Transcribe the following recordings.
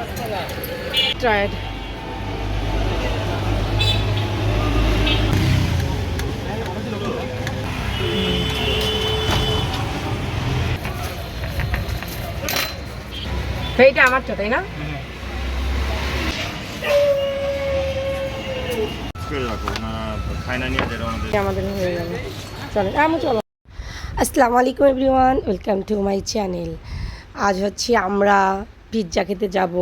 Tried. এইটা আমার তো তাই না? যেটা আমাদের হয়ে যাবে চলেন আমি চলো। আসসালামু আলাইকুম everyone. Welcome to my channel. আজ হচ্ছে আমরা পিৎজা খেতে যাব।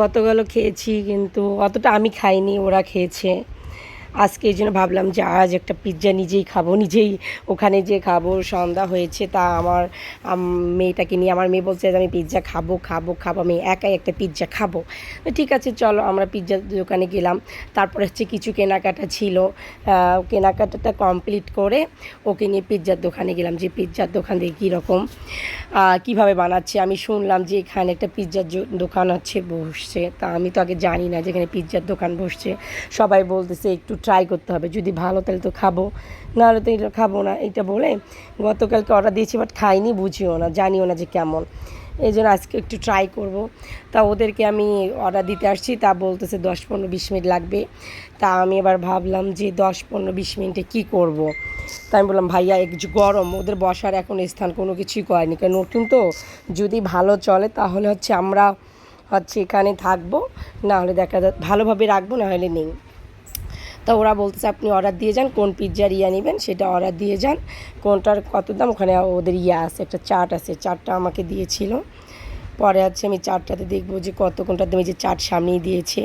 গতকালও খেয়েছি কিন্তু অতটা আমি খাইনি ওরা খেয়েছে। আজকে এই জন্য ভাবলাম যে আজ একটা পিৎজা নিজেই খাব, নিজেই ওখানে যে খাব, সন্ধ্যা হয়েছে, তা আমার মেয়েটাকে নিয়ে, আমার মেয়ে বলছে আমি পিৎজা খাব খাব খাব, আমি একাই একটা পিৎজা খাব। ঠিক আছে, চলো আমরা পিৎজা দোকানে গেলাম। তারপরে হচ্ছে কিছু কেনাকাটা ছিল। কেনাকাটাটা কমপ্লিট করে ওকে নিয়ে পিৎজার দোকানে গেলাম, যে পিৎজার দোকান দিয়ে কীরকম কীভাবে বানাচ্ছে। আমি শুনলাম যে এখানে একটা পিৎজার দোকান আছে বসছে। তা আমি তো আগে জানি না যে এখানে পিৎজার দোকান বসছে। সবাই বলতেছে একটু ট্রাই করতে হবে। যদি ভালো, তাহলে তো খাব। নাহলে তো এটা খাব না। এটা বলে গতকালকে অর্ডার দিয়েছি বাট খাইনি, বুঝিও না, জানিও না যে কেমন। এই জন্য আজকে একটু ট্রাই করব। তা ওদেরকে আমি অর্ডার দিতে আসছি। তা বলতেছে দশ পনেরো বিশ মিনিট লাগবে। তা আমি এবার ভাবলাম যে দশ পনেরো বিশ মিনিটে কী করব। তা আমি বললাম, ভাইয়া একটু গরম, ওদের বসার এখন স্থান কোনো কিছুই করেনি। কারণ নতুন তো, যদি ভালো চলে তাহলে হচ্ছে আমরা হচ্ছে এখানে থাকব। না হলে দেখা ভালোভাবে রাখব না হলে নেই। তা ওরা বলতেছে, আপনি অর্ডার দিয়ে যান, কোন পিৎজার ইয়া নেবেন সেটা অর্ডার দিয়ে যান। কোনটার কত দাম? ওখানে ওদের ইয়া আছে, একটা চাট আছে চার্টটা আমাকে দিয়েছিল। পরে হচ্ছে আমি চার্টটাতে দেখব যে কত কোনটা দামে যে চাট সামনেই দিয়েছে।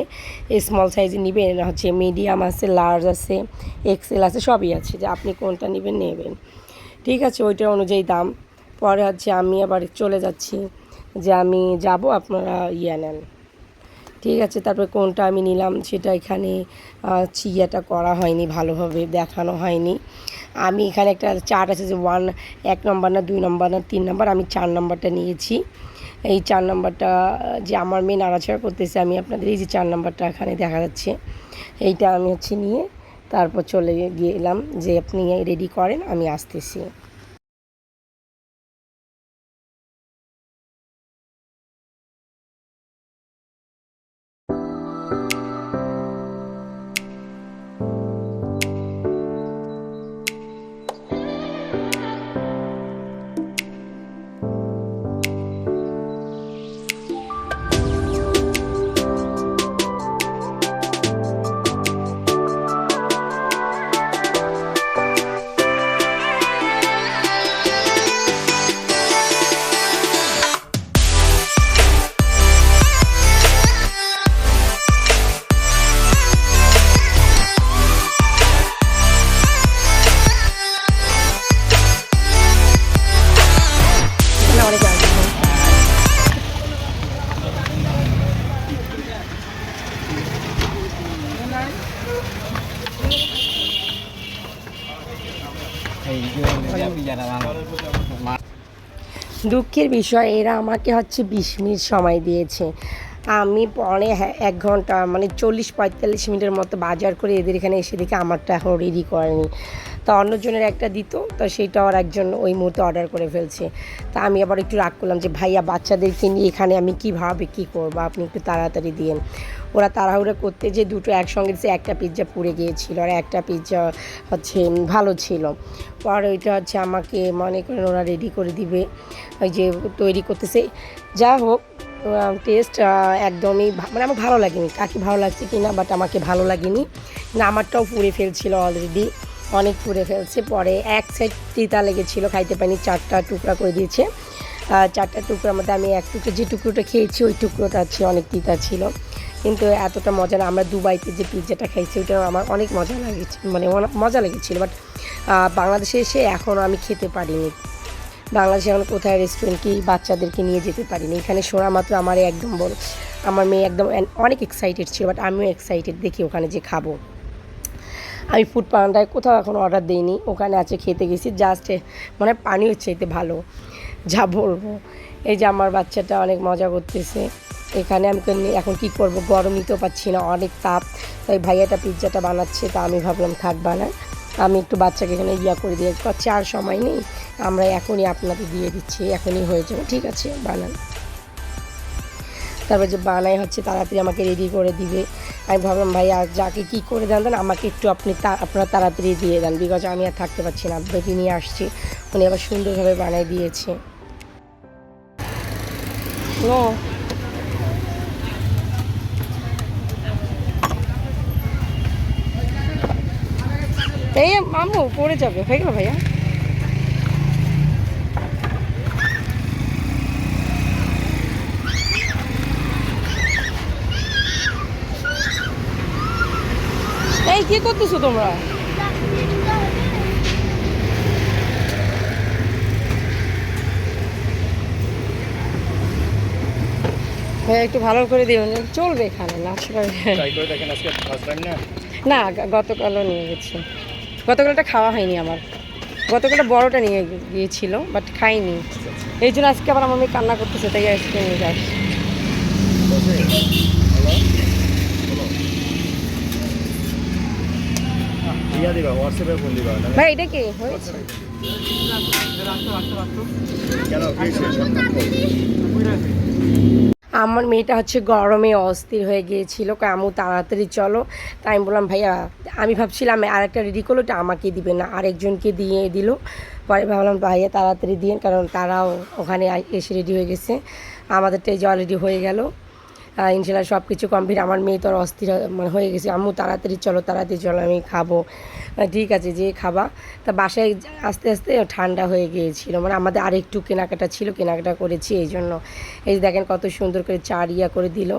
স্মল সাইজে নেবেন হচ্ছে মিডিয়াম আছে লার্জ আছে এক্সেল আছে, সবই আছে, যে আপনি কোনটা নেবেন নেবেন। ঠিক আছে ওইটার অনুযায়ী দাম। পরে হচ্ছে আমি আবার চলে যাচ্ছি, যে আমি যাব, আপনারা ইয়া নেন। ঠিক আছে, তারপরে কোনটা আমি নিলাম সেটা এখানে চিয়াটা করা হয়নি, ভালোভাবে দেখানো হয়নি। আমি এখানে একটা চার্ট আছে যে ওয়ান এক নম্বর না, দুই নম্বর না, তিন নম্বর আমি চার নম্বরটা নিয়েছি। এই চার নম্বরটা যে আমার মেয়ে নাড়াচাড়া করতেছে, আমি আপনাদের এই যে চার নম্বরটা এখানে দেখা যাচ্ছে, এইটা আমি হচ্ছে নিয়ে তারপর চলে গেলাম যে আপনি রেডি করেন, আমি আসতেছি। দুঃখের বিষয় এরা আমাকে হচ্ছে বিশ মিনিট সময় দিয়েছে। আমি পরে হ্যাঁ এক ঘণ্টা মানে চল্লিশ, পঁয়তাল্লিশ মিনিটের মতো বাজার করে এদের এখানে এসে দেখে আমারটা এখন রেডি করেনি। তা অন্যজনের একটা দিত, তো সেইটা আর একজন ওই মুহূর্তে অর্ডার করে ফেলছে। তা আমি আবার একটু রাগ করলাম যে, ভাইয়া, বাচ্চাদেরকে নিয়ে এখানে আমি কীভাবে কী করব? আপনি একটু তাড়াতাড়ি দিন ওরা তাড়াহুড়ো করতে যে দুটো একসঙ্গে দিচ্ছে একটা পিৎজা পুড়ে গিয়েছিল আর একটা পিৎজা হচ্ছে ভালো ছিল। পরে ওইটা হচ্ছে আমাকে মনে করেন ওরা রেডি করে দিবে, ওই যে তৈরি করতেছে। যা হোক টেস্ট একদমই মানে আমার ভালো লাগেনি, কাকে ভালো লাগছে কি না বাট আমাকে ভালো লাগেনি। না, আমারটাও পুড়ে ফেলছিল অলরেডি অনেক পুড়ে ফেলছে। পরে এক সাইড তিতা লেগেছিলো, খাইতে পারিনি, চারটা টুকরা করে দিয়েছে। চারটা টুকরার মধ্যে আমি এক টুকরো যে টুকরোটা খেয়েছি, ওই টুকরোটা আছে অনেক তিতা ছিল। কিন্তু এতটা মজা না, আমরা দুবাইতে যে পিৎজাটা খাইছি ওটা আমার অনেক মজা লাগেছে মানে মজা লেগেছিলো বাট বাংলাদেশে এসে এখনও আমি খেতে পারিনি। বাংলাদেশে এখন কোথায় রেস্টুরেন্ট কি বাচ্চাদেরকে নিয়ে যেতে পারিনি। এখানে শোনা মাত্র আমার একদম বল আমার মেয়ে একদম অনেক এক্সাইটেড ছিল বাট আমিও এক্সাইটেড দেখি ওখানে যে খাব। আমি ফুড পান্ডায় কোথাও এখন অর্ডার দিইনি, ওখানে আছে, খেতে গেছি জাস্ট মানে পানি হচ্ছে এতে ভালো, যা বলব। এই যে আমার বাচ্চাটা অনেক মজা করতেছে। এখানে আমি এখন কি করব? গরমই তো পাচ্ছি না, অনেক তাপ। তাই ভাইয়াটা পিৎজাটা বানাচ্ছে, তা আমি ভাবলাম থাক বানায় আমি একটু বাচ্চাকে এখানে ইয়া করে দিয়ে পাচ্ছি আর সময় নেই, আমরা এখনই আপনাদের দিয়ে দিচ্ছি, এখনই হয়ে যাবে, ঠিক আছে? বানান। তারপর যে বানাই হচ্ছে, তাড়াতাড়ি আমাকে রেডি করে দিবে। আমি ভাবলাম, ভাই, আর যাকে কী করে দেন দেন, আমাকে একটু আপনি তা, আপনারা তাড়াতাড়ি দিয়ে দেন বিকজ আমি আর থাকতে পারছি না, বেবি নিয়ে আসছি। উনি আবার সুন্দরভাবে বানাই দিয়েছে। ও এই মামু পড়ে যাবে হয়ে গেল ভাইয়া। এই কি করতেছো তোমরা? ভাইয়া একটু ভালো করে দিও চলবে এখানে না? না গতকালও নিয়ে গেছি। গতকালটা খাওয়া হয়নি আমার। গতকালটা বড়টা নিয়ে গিয়েছিল বাট খাইনি। এই জন্য আজকে আবার আমার মেয়ে কান্না করতেছে তাই আজকে নিয়ে না ভাই এটা কি? হয়েছে? কেন আমার মেয়েটা হচ্ছে গরমে অস্থির হয়ে গিয়েছিল। কামু তাড়াতাড়ি চলো। তাই আমি বললাম, ভাইয়া, আমি ভাবছিলাম আর একটা রেডি করল ওটা আমাকে দিবে না। আরেকজনকে দিয়ে দিল। পরে ভাবলাম, ভাইয়া, তাড়াতাড়ি দিন কারণ তারাও ওখানে এসে রেডি হয়ে গেছে। আমাদেরটা জল রেডি হয়ে গেল। ইনশাল্লাহ সব কিছু কমপ্লিট আমার মেয়ে তো আর অস্থির মানে হয়ে গেছে। আম্মু, তাড়াতাড়ি চলো তাড়াতাড়ি চলো, আমি খাব। ঠিক আছে, যে খাবা। তা বাসায় আস্তে আস্তে ঠান্ডা হয়ে গিয়েছিল। মানে আমাদের আর একটু কেনাকাটা ছিল, কেনাকাটা করেছি এই জন্য। এই দেখেন কত সুন্দর করে চার ইয়া করে দিল।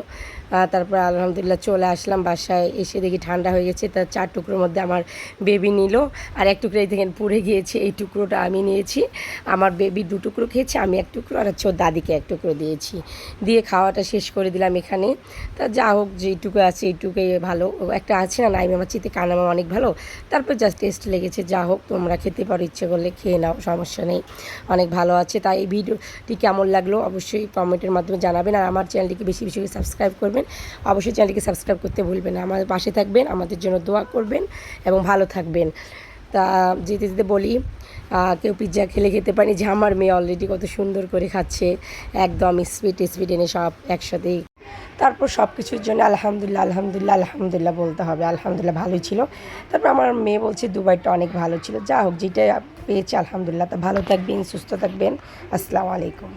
তারপর আলহামদুলিল্লাহ চলে আসলাম বাসায়। এসে দেখি ঠান্ডা হয়ে গেছে। তার চার টুকরোর মধ্যে আমার বেবি নিল। আর এক টুকরো এই দেখেন পুড়ে গিয়েছে। এই টুকরোটা আমি নিয়েছি। আমার বেবি দু টুকরো খেয়েছে, আমি এক টুকরো। আর হচ্ছে দাদিকে এক টুকরো দিয়েছি। দিয়ে খাওয়াটা শেষ করে দিলাম। এখানে। তা যা হোক, যেইটুকু আছে এইটুকুই ভালো। একটা আছে না, নাইম আমার চিতে কানামা অনেক ভালো। তারপর জাস্ট টেস্ট লেগেছে, যা হোক, তোমরা খেতে পারো, ইচ্ছে করলে খেয়ে নাও, সমস্যা নেই। অনেক ভালো আছে, তাই এই ভিডিওটি কেমন লাগল অবশ্যই কমেন্টের মাধ্যমে জানাবেন। আর আমার চ্যানেলটিকে বেশি বেশি করে সাবস্ক্রাইব করবেন। অবশ্যই চ্যানেলটিকে সাবস্ক্রাইব করতে ভুলবেন না। আমাদের পাশে থাকবেন, আমাদের জন্য দোয়া করবেন এবং ভালো থাকবেন। তা, যেতে যেতে বলি কেউ পিৎজা খেলে খেতে পারি যে আমার মেয়ে অলরেডি কত সুন্দর করে খাচ্ছে। একদম স্পিড স্পিড এনে সব একসাথেই তারপর সব কিছুর জন্য আলহামদুলিল্লাহ আলহামদুলিল্লাহ আলহামদুলিল্লাহ বলতে হবে, আলহামদুলিল্লাহ ভালোই ছিল। তারপর আমার মেয়ে বলছে, দুবাইটা অনেক ভালো ছিল। যা হোক, যেটা পেয়েছে আলহামদুলিল্লাহ, তা ভালো থাকবেন, সুস্থ থাকবেন। আসসালামু আলাইকুম।